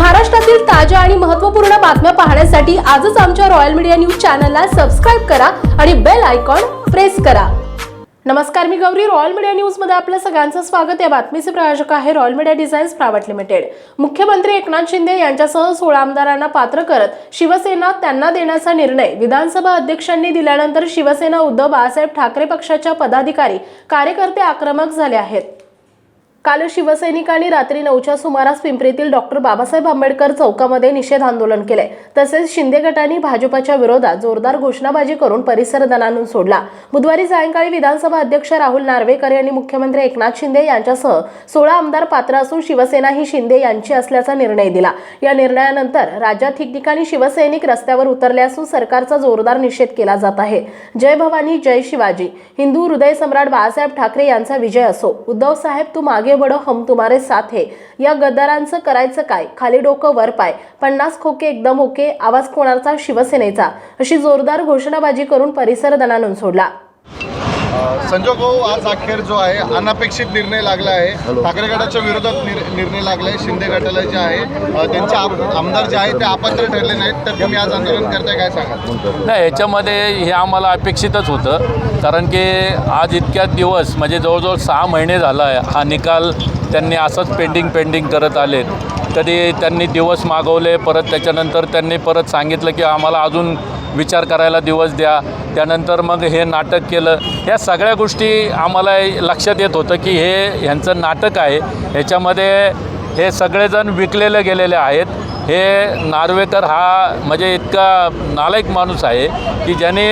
महाराष्ट्रातील ताज्या आणि महत्त्वपूर्ण बातम्या पाहण्यासाठी आजच आमच्या रॉयल मीडिया न्यूज चॅनलला सबस्क्राईब करा आणि बेल आयकॉन प्रेस करा. नमस्कार मी गौरी. रॉयल मीडिया न्यूजमध्ये आपलं आपल्या सगळ्यांचं स्वागत. या बातमीचे प्रायोजक आहे royal media designs private limited मुख्यमंत्री एकनाथ शिंदे यांच्यासह सोळा आमदारांना पात्र करत शिवसेना त्यांना देण्याचा निर्णय विधानसभा अध्यक्षांनी दिल्यानंतर शिवसेना उद्धव बाळासाहेब ठाकरे पक्षाच्या पदाधिकारी कार्यकर्ते आक्रमक झाले आहेत. काल शिवसैनिकांनी रात्री नऊच्या सुमारास पिंपरीतील डॉक्टर बाबासाहेब आंबेडकर चौकामध्ये निषेध आंदोलन केले तसेच शिंदे गटांनी भाजपाच्या विरोधात जोरदार घोषणाबाजी करून परिसर दणानून सोडला. बुधवारी सायंकाळी विधानसभा अध्यक्ष राहुल नार्वेकर यांनी मुख्यमंत्री एकनाथ शिंदे यांच्यासह सोळा आमदार पात्र असून शिवसेना ही शिंदे यांची असल्याचा निर्णय दिला. या निर्णयानंतर राज्यात ठिकठिकाणी शिवसैनिक रस्त्यावर उतरले असून सरकारचा जोरदार निषेध केला जात आहे. जय भवानी जय शिवाजी. हिंदू हृदय सम्राट बाळासाहेब ठाकरे यांचा विजय असो. उद्धव साहेब तू मागे बडो हम तुम्हारे साथ है. या गद्दारांचं करायचं काय? खाली डोकं वर पाय. पन्नास खोके एकदम ओके आवाज कोणाचा? शिवसेनेचा. अशी जोरदार घोषणाबाजी करून परिसर दणानून सोडला. संजय भाऊ आज अखेर जो आहे अनपेक्षित निर्णय लागला आहे. ठाकरे गटाच्या विरोधात निर- निर्णय लागला आहे शिंदे गटाला जे आहे त्यांचे आम- आमदार जे आहे ते अपात्र ठरले नाहीत. तर तुम्ही आज आंदोलन करताय काय सांगाल? नाही याच्यामध्ये हे आम्हाला अपेक्षितच होतं. कारण की आज इतक्या दिवस म्हणजे जवळजवळ सहा महिने झाला आहे हा निकाल त्यांनी असंच पेंडिंग पेंडिंग करत आलेत. कधी त्यांनी दिवस मागवले परत त्याच्यानंतर त्यांनी परत सांगितलं की आम्हाला अजून विचार करायला दिवस द्या. त्यानंतर मग हे नाटक केलं. या सगळ्या गोष्टी आम्हाला लक्षात येत होतं की हे ह्यांचं नाटक आहे. ह्याच्यामध्ये हे सगळेजण विकलेले गेलेले आहेत. हे नार्वेकर हा म्हणजे इतका नालायक माणूस आहे की ज्याने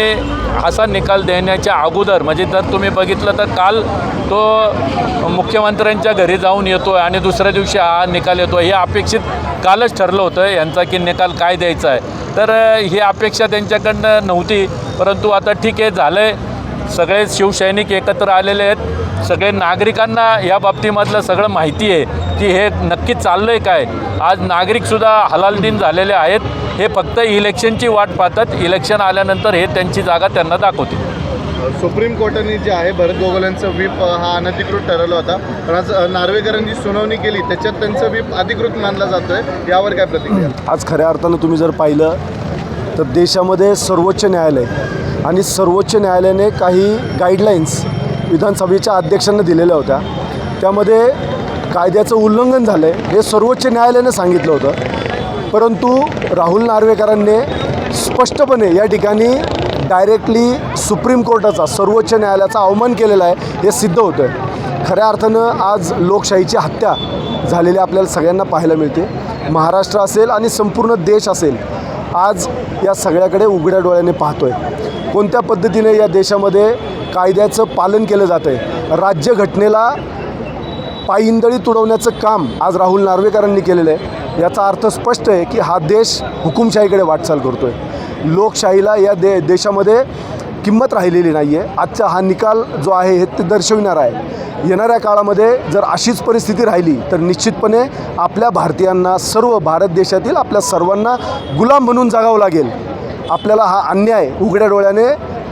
असा निकाल देण्याच्या अगोदर म्हणजे जर तुम्ही बघितलं तर काल तो मुख्यमंत्र्यांच्या घरी जाऊन येतो आहे आणि दुसऱ्या दिवशी हा निकाल येतो हे अपेक्षित कालच ठरलं होतं यांचा की निकाल काय द्यायचा आहे. तर ही अपेक्षा त्यांच्याकडनं नव्हती परंतु आता ठीक आहे झालं आहे सगळे शिवसैनिक एकत्र आलेले आहेत. सगळे नागरिकांना या बाबतीमधलं सगळं माहिती आहे की हे नक्की चाललं आहे काय? आज नागरिकसुद्धा हलालदिन झालेले आहेत. हे फक्त इलेक्शनची वाट पाहतात. इलेक्शन आल्यानंतर हे त्यांची जागा त्यांना दाखवतील. सुप्रीम कोर्टाने जे आहे भरत गोगोल्यांचा व्हीप हा अनधिकृत ठरवला होता. पण आज अ, नार्वेकरांनी सुनावणी केली. त्याच्यात त्यांचा व्हीप अधिकृत मानला जातोय. यावर काय प्रतिक्रिया? आज खऱ्या अर्थानं तुम्ही जर पाहिलं तर देशामध्ये सर्वोच्च न्यायालय आणि सर्वोच्च न्यायालयाने काही गाईडलाईन्स विधानसभेच्या अध्यक्षांना दिलेल्या होत्या. त्यामध्ये कायद्याचं उल्लंघन झालं आहे हे सर्वोच्च न्यायालयाने सांगितलं होतं. परंतु राहुल नार्वेकरांनी स्पष्टपणे या ठिकाणी डायरेक्टली सुप्रीम कोर्टाचा सर्वोच्च न्यायालयाचा अवमान केलेला आहे हे सिद्ध होतं आहे खऱ्या अर्थानं आज लोकशाहीची हत्या झालेली आपल्याला सगळ्यांना पाहायला मिळते. महाराष्ट्र असेल आणि संपूर्ण देश असेल आज या सगळ्याकडे उघड्या डोळ्याने पाहतो आहे कोणत्या पद्धतीने या देशामध्ये कायद्याचं पालन केलं जातं आहे राज्यघटनेला पायींदळी तुडवण्याचं काम आज राहुल नार्वेकरांनी केलेलं आहे. याचा अर्थ स्पष्ट आहे की हा देश हुकुमशाहीकडे वाटचाल करतो आहे लोकशाहीला या दे देशामध्ये किंमत राहिलेली नाही आहे आजचा हा निकाल जो आहे हे ते दर्शविणार आहे. येणाऱ्या काळामध्ये जर अशीच परिस्थिती राहिली तर निश्चितपणे आपल्या भारतीयांना सर्व भारत देशातील आपल्या सर्वांना गुलाम म्हणून जगावं लागेल. आपल्याला हा अन्याय उघड्या डोळ्याने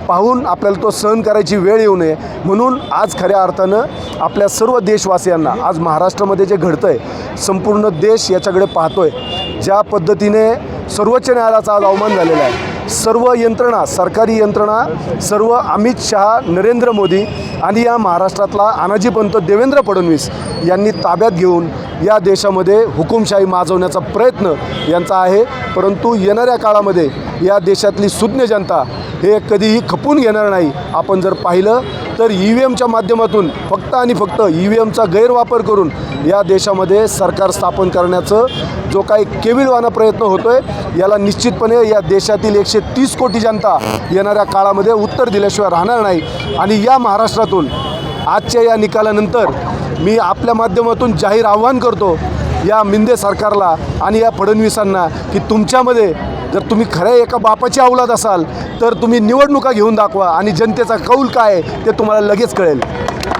पाहून आपल्याला तो सहन करायची वेळ येऊ नये. म्हणून आज खऱ्या अर्थानं आपल्या सर्व देशवासियांना आज महाराष्ट्रामध्ये जे घडतं आहे संपूर्ण देश याच्याकडे पाहतो आहे ज्या पद्धतीने सर्वोच्च न्यायालयाचा आज अवमान झालेला आहे. सर्व यंत्रणा सरकारी यंत्रणा सर्व अमित शहा नरेंद्र मोदी आणि या महाराष्ट्रातला अनाजीपंत देवेंद्र फडणवीस यांनी ताब्यात घेऊन या देशामध्ये हुकुमशाही माजवण्याचा प्रयत्न यांचा आहे. परंतु येणाऱ्या काळामध्ये या देशातली सुज्ञ जनता हे कधीही खपून घेणार नाही. आपण जर पाहिलं तर ई व्ही एमच्या माध्यमातून फक्त आणि फक्त ई व्ही एमचा गैरवापर करून या देशामध्ये सरकार स्थापन करण्याचं जो काही केविलवाना प्रयत्न होतो आहे याला निश्चितपणे या देशातील एकशे तीस कोटी जनता येणाऱ्या काळामध्ये उत्तर दिल्याशिवाय राहणार नाही. आणि या महाराष्ट्रातून आजच्या या निकालानंतर मी आपल्या माध्यमातून जाहीर आव्हान करतो या मिंदे सरकारला आणि या फडणवीसांना की तुमच्यामध्ये जर तुम्ही खऱ्या एका बापाची अवलाद असाल तर तुम्ही निवडणुका घेऊन दाखवा आणि जनतेचा कौल काय आहे ते तुम्हाला लगेच कळेल.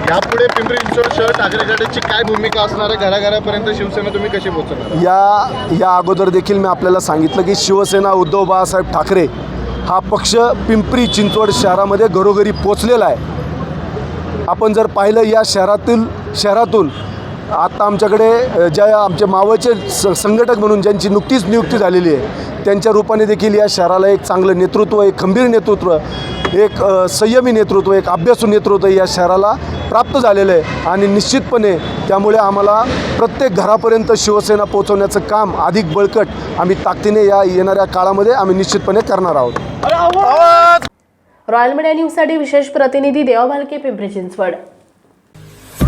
यापुढे पिंपरी चिंचवड शहर ठाकरे गटाची काय भूमिका असणार आहे? घराघरापर्यंत शिवसेना तुम्ही कशी पोहोचणार या या अगोदर देखील मी आपल्याला सांगितलं की शिवसेना उद्धव बाळासाहेब ठाकरे हा पक्ष पिंपरी चिंचवड शहरामध्ये घरोघरी पोचलेला आहे. आपण जर पाहिलं या शहरातील शहरातून आत्ता आमच्याकडे ज्या आमचे मावळचे स संघटक म्हणून ज्यांची नुकतीच नियुक्ती झालेली आहे त्यांच्या रूपाने देखील या शहराला एक चांगलं नेतृत्व एक खंबीर नेतृत्व एक संयमी नेतृत्व एक अभ्यासू नेतृत्व या शहराला प्राप्त झालेलं आहे. आणि निश्चितपणे त्यामुळे आम्हाला प्रत्येक घरापर्यंत शिवसेना पोहोचवण्याचं काम अधिक बळकट आम्ही ताकदीने या येणाऱ्या काळामध्ये आम्ही निश्चितपणे करणार आहोत. रॉयल मीडिया न्यूजसाठी विशेष प्रतिनिधी देवा भालके पिंपरी चिंचवड.